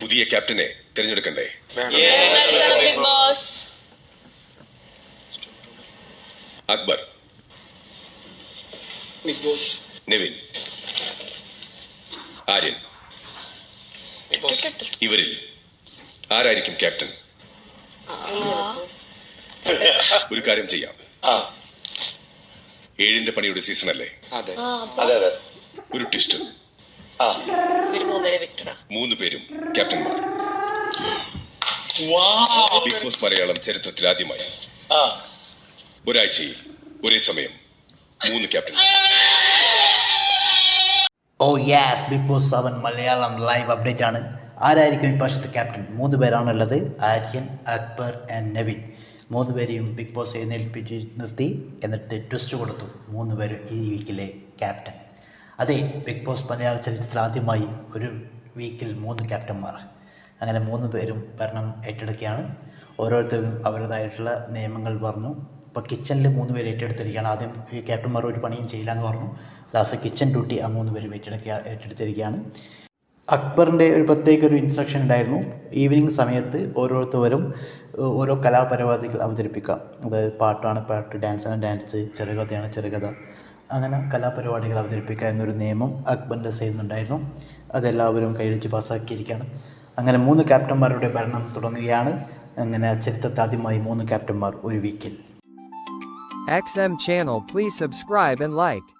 പുതിയ ക്യാപ്റ്റനെ തിരഞ്ഞെടുക്കണ്ടേ? അക്ബർ. നിവിൻ. ആര്യൻ. ഇവരിൽ ആരായിരിക്കും ക്യാപ്റ്റൻ? ഒരു കാര്യം ചെയ്യാം. ആ. ഏഴിന്റെ പണിയുടെ സീസൺ അല്ലേ അതെ അതെ അതെ. ഒരു ട്വിസ്റ്റ്. മൂന്ന് പേരും ക്യാപ്റ്റന്മാർ. ബിഗ് ബോസ് മലയാളം ചരിത്രത്തിൽ ആദ്യമായി. ആ. ഒരാഴ്ചയിൽ ഒരേ സമയം മൂന്ന് captain. Oh yes Bigg Boss seven Malayalam live update ആണ്. ആരായിരിക്കും ഇപ്രാവശ്യത്തെ ക്യാപ്റ്റൻ? മൂന്ന് പേരാണുള്ളത്. ആര്യൻ അക്ബർ ആൻഡ് നവിൻ. മൂന്ന് പേരെയും ബിഗ് ബോസ് എഴുന്നേൽപ്പിച്ച് നിർത്തി. എന്നിട്ട് ട്വിസ്റ്റ് കൊടുത്തു. മൂന്ന് പേരും ഈ വീക്കിലെ ക്യാപ്റ്റൻ. അതെ ബിഗ് ബോസ് മലയാള ചരിത്രത്തിൽ ആദ്യമായി ഒരു വീക്കിൽ മൂന്ന് ക്യാപ്റ്റന്മാർ. അങ്ങനെ മൂന്ന് പേരും ഭരണം ഏറ്റെടുക്കുകയാണ്. ഓരോരുത്തരും അവരുടേതായിട്ടുള്ള നിയമങ്ങൾ പറഞ്ഞു. ഇപ്പോൾ കിച്ചണിൽ മൂന്ന് പേര് ഏറ്റെടുത്തിരിക്കുകയാണ്. ആദ്യം ഈ ക്യാപ്റ്റന്മാർ ഒരു പണിയും ചെയ്യില്ല എന്ന് പറഞ്ഞു. ലാസ്റ്റ് കിച്ചൺ ഡ്യൂട്ടി ആ മൂന്ന് പേരും ഏറ്റെടുക്കുക ഏറ്റെടുത്തിരിക്കുകയാണ്. അക്ബറിന്റെ ഒരു പ്രത്യേക ഒരു ഇൻസ്ട്രക്ഷൻ ഉണ്ടായിരുന്നു. ഈവനിങ് സമയത്ത് ഓരോരുത്തരും ഓരോ കലാപരിപാടികൾ അവതരിപ്പിക്കാം അതായത് പാട്ടാണ് പാട്ട് ഡാൻസാണ് ഡാൻസ് ചെറുകഥയാണ് ചെറുകഥ. അങ്ങനെ കലാപരിപാടികൾ അവതരിപ്പിക്കുക എന്നൊരു നിയമം അക്ബറിന്റെ സൈഡിൽ നിന്നുണ്ടായിരുന്നു. അതെല്ലാവരും കൈയടിച്ച് പാസ്സാക്കിയിരിക്കുകയാണ്. അങ്ങനെ മൂന്ന് ക്യാപ്റ്റന്മാരുടെ ഭരണം തുടങ്ങുകയാണ്. അങ്ങനെ ചരിത്രത്തെ ആദ്യമായി മൂന്ന് ക്യാപ്റ്റന്മാർ ഒരു വീക്കിൽ. XM channel please subscribe and like.